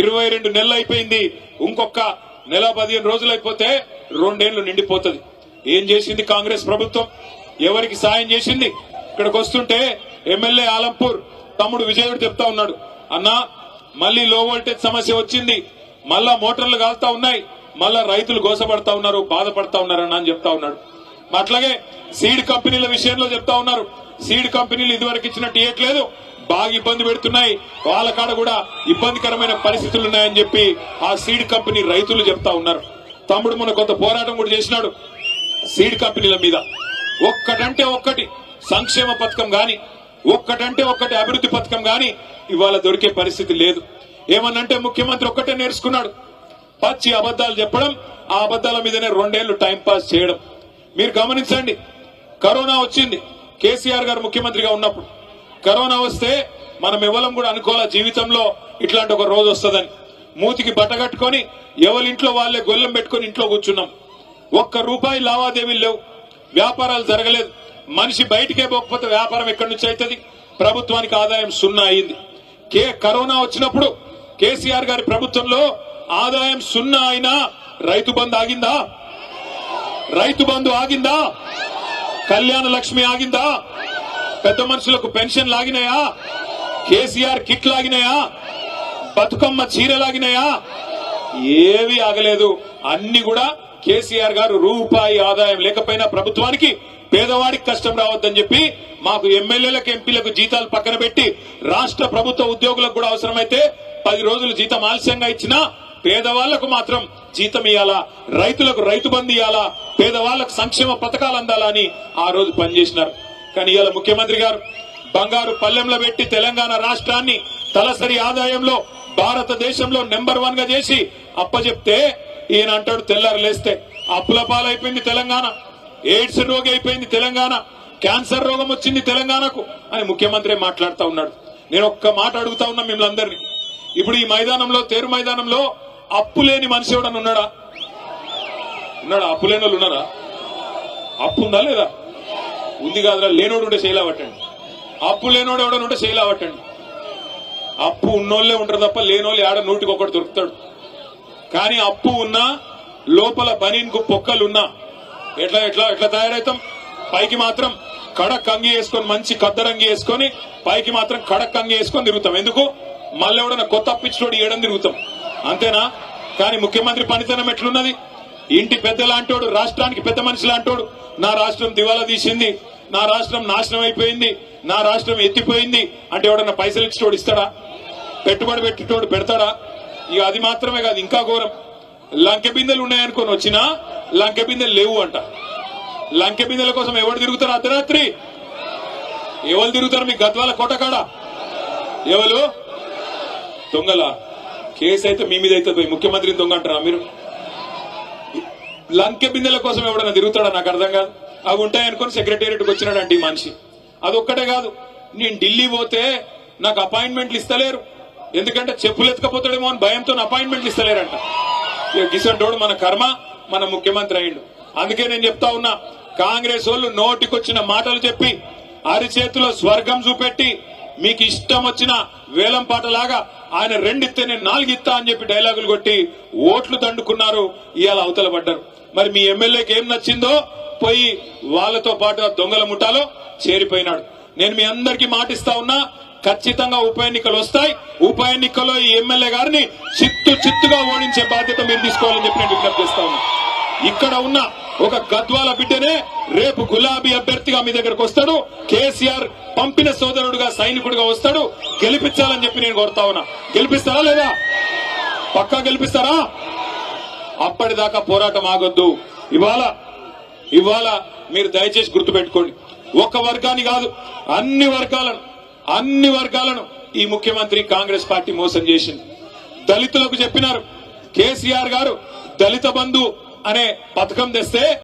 ఇరవై రెండు నెలలు అయిపోయింది. ఇంకొక నెల పదిహేను రోజులు అయిపోతే రెండేళ్ళు నిండిపోతుంది. ఏం చేసింది కాంగ్రెస్ ప్రభుత్వం? ఎవరికి సాయం చేసింది? ఇక్కడికి వస్తుంటే ఎమ్మెల్యే ఆలంపూర్ తమ్ముడు విజయుడు చెప్తా ఉన్నాడు. అన్నా మళ్ళీ లో వోల్టేజ్ సమస్య వచ్చింది. మళ్ళా మోటార్లు కాలుతా ఉన్నాయి. మళ్ళా రైతులు గోసపడతా ఉన్నారు బాధపడతా ఉన్నారన్న అని చెప్తా ఉన్నాడు. అట్లాగే సీడ్ కంపెనీల విషయంలో చెప్తా ఉన్నారు. సీడ్ కంపెనీలు ఇదివరకు ఇచ్చినట్టు ఇవ్వట్లేదు బాగా ఇబ్బంది పెడుతున్నాయి. వాళ్ళ కాడ కూడా ఇబ్బందికరమైన పరిస్థితులు ఉన్నాయని చెప్పి ఆ సీడ్ కంపెనీ రైతులు చెప్తా ఉన్నారు. తమ్ముడు మన కొంత పోరాటం కూడా చేసినాడు సీడ్ కంపెనీల మీద. ఒక్కటంటే ఒక్కటి సంక్షేమ పథకం గాని ఒక్కటంటే ఒక్కటి అభివృద్ధి పథకం గాని ఇవాళ దొరికే పరిస్థితి లేదు. ఏమన్నంటే ముఖ్యమంత్రి ఒక్కటే నేర్చుకున్నాడు. పచ్చి అబద్దాలు చెప్పడం ఆ అబద్దాల మీదనే రెండేళ్ళు టైంపాస్ చేయడం. మీరు గమనించండి కరోనా వచ్చింది. కేసీఆర్ గారు ముఖ్యమంత్రిగా ఉన్నప్పుడు కరోనా వస్తే మనం ఎవరం కూడా అనుకోవాల జీవితంలో ఇట్లాంటి ఒక రోజు వస్తుందని. మూతికి బట్ట కట్టుకొని ఎవరి ఇంట్లో వాళ్ళే గొల్లెం పెట్టుకొని ఇంట్లో కూర్చున్నాం. ఒక్క రూపాయి లావాదేవీలు లేవు. వ్యాపారాలు జరగలేదు. మనిషి బయటికే పోకపోతే వ్యాపారం ఎక్కడి నుంచి అవుతుంది? ప్రభుత్వానికి ఆదాయం సున్నా అయింది. కే కరోనా వచ్చినప్పుడు కేసీఆర్ గారి ప్రభుత్వంలో ఆదాయం సున్నా అయినా రైతు బంధు ఆగిందా? రైతు బంధు ఆగిందా? కళ్యాణ లక్ష్మి ఆగిందా? పెద్ద మనుషులకు పెన్షన్ లాగినాయా? కేసీఆర్ కిట్ లాగినాయా? బతుకమ్మ చీరలాగినాయా ఏవి ఆగలేదు. అన్ని కూడా కేసీఆర్ గారు రూపాయి ఆదాయం లేకపోయినా ప్రభుత్వానికి పేదవాడికి కష్టం రావద్దని చెప్పి మాకు ఎమ్మెల్యేలకు ఎంపీలకు జీతాలు పక్కన పెట్టి రాష్ట్ర ప్రభుత్వ ఉద్యోగులకు కూడా అవసరమైతే పది రోజులు జీతం ఆలస్యంగా ఇచ్చినా పేదవాళ్ళకు మాత్రం జీతం ఇవ్వాలా రైతులకు రైతు బంధు ఇవ్వాలా పేదవాళ్ళకు సంక్షేమ పథకాలు అందాలా అని ఆ రోజు పనిచేసినారు. కానీ ఇవాళ ముఖ్యమంత్రి గారు బంగారు పల్లెంలో పెట్టి తెలంగాణ రాష్ట్రాన్ని తలసరి ఆదాయంలో భారతదేశంలో నెంబర్ వన్గా చేసి అప్పచెప్తే ఈయన అంటాడు తెల్లారు లేస్తే. అప్పుల పాలైపోయింది తెలంగాణ. ఎయిడ్స్ రోగి అయిపోయింది తెలంగాణ. క్యాన్సర్ రోగం వచ్చింది తెలంగాణకు అని ముఖ్యమంత్రి మాట్లాడుతూ ఉన్నాడు. నేను ఒక్క మాట అడుగుతా ఉన్నా మిమ్మల్ని అందరినీ. ఇప్పుడు ఈ మైదానంలో తేరు మైదానంలో అప్పు లేని మనిషి ఎవడన్నా ఉన్నాడా? ఉన్నాడా? అప్పు లేని వాళ్ళు ఉన్నారా? అప్పు ఉందా లేదా? ఉంది కాదురా లేనోడు ఉంటే సేల్ అవ్వటండి అప్పు లేనోడు ఎవడన్నా ఉంటే శైలా అప్పు ఉన్నోళ్ళే ఉంటారు తప్ప లేనోళ్ళు ఆడ నూటికి ఒకటి దొరుకుతాడు. కానీ అప్పు ఉన్నా లోపల బనీన్కు పొక్కలున్నా ఎట్లా ఎట్లా ఎట్లా తయారవుతాం పైకి మాత్రం కడక్ అంగి వేసుకొని మంచి కద్దరంగి వేసుకొని పైకి మాత్రం కడక్ అంగి వేసుకొని తిరుగుతాం. ఎందుకు? మళ్ళీ ఎవడన్నా కొత్త పిచ్చిలోడు ఏడం తిరుగుతాం? అంతేనా? కానీ ముఖ్యమంత్రి పనితనం ఎట్లున్నది? ఇంటి పెద్ద లాంటోడు రాష్ట్రానికి పెద్ద మనిషి లాంటోడు నా రాష్ట్రం దివాలా తీసింది నా రాష్ట్రం నాశనం అయిపోయింది నా రాష్ట్రం ఎత్తిపోయింది అంటే ఎవడన్నా పైసలు ఇచ్చేటోడు ఇస్తాడా? పెట్టుబడి పెట్టేటోడు పెడతాడా? ఇక అది మాత్రమే కాదు ఇంకా ఘోరం. లంకె బిందెలు ఉన్నాయనుకొని వచ్చినా లంకె బిందెలు లేవు అంట. లంకె బిందెల కోసం ఎవరు తిరుగుతారు అర్ధరాత్రి. ఎవరు తిరుగుతారు? మీ గద్వాల కోటకాడ. ఎవరు? దొంగల. కేసు అయితే మీ మీద అయితే పోయి ముఖ్యమంత్రిని దొంగ అంటారా మీరు? లంకె బిందెల కోసం ఎవడన్నా తిరుగుతాడా? నాకు అర్థం కాదు. అవి ఉంటాయనుకొని సెక్రటేరియట్కి వచ్చినాడండి ఈ మనిషి. అదొక్కటే కాదు. నేను ఢిల్లీ పోతే నాకు అపాయింట్మెంట్లు ఇస్తలేరు. ఎందుకంటే చెప్పులు ఎత్తుకపోతాడేమో అని భయంతో అపాయింట్మెంట్లు ఇస్తలేరంట. ఇక గిసంటోడు మన కర్మ మన ముఖ్యమంత్రి అయిండు అందుకే నేను చెప్తా ఉన్నా కాంగ్రెస్ వాళ్ళు నోటికొచ్చిన మాటలు చెప్పి అరిచేతిలో స్వర్గం చూపెట్టి మీకు ఇష్టం వచ్చిన వేలం పాటలాగా ఆయన రెండిస్తే నేను నాలుగిత్తా అని చెప్పి డైలాగులు కొట్టి ఓట్లు దండుకున్నారు. ఇవాళ అవతల పడ్డారు. మరి మీ ఎమ్మెల్యేకి ఏం నచ్చిందో పోయి వాళ్ళతో పాటు దొంగల ముఠాలో చేరిపోయినాడు. నేను మీ అందరికీ మాటిస్తా ఉన్నా ఖచ్చితంగా ఉప ఎన్నికలు వస్తాయి. ఉప ఎన్నికల్లో ఈ ఎమ్మెల్యే గారిని చిత్తు చిత్తుగా ఓడించే బాధ్యత మీరు తీసుకోవాలని చెప్పి నేను విజ్ఞప్తి చేస్తా ఉన్నా. ఇక్కడ ఉన్న ఒక గద్వాల బిడ్డనే రేపు గులాబీ అభ్యర్థిగా మీ దగ్గరకు వస్తాడు. కేసీఆర్ పంపిన సోదరుడుగా సైనికుడిగా వస్తాడు. గెలిపించాలని చెప్పి నేను కోరుతా ఉన్నా. గెలిపిస్తారా లేదా? పక్కా గెలిపిస్తారా? అప్పటిదాకా పోరాటం ఆగొద్దు. ఇవాళ ఇవాళ మీరు దయచేసి గుర్తుపెట్టుకోండి. ఒక వర్గాన్ని కాదు అన్ని వర్గాలను అన్ని వర్గాలను ఈ ముఖ్యమంత్రి కాంగ్రెస్ పార్టీ మోసం చేసింది. దళితులకు చెప్పినారు కేసీఆర్ గారు దళిత బంధు అనే పథకం తెస్తే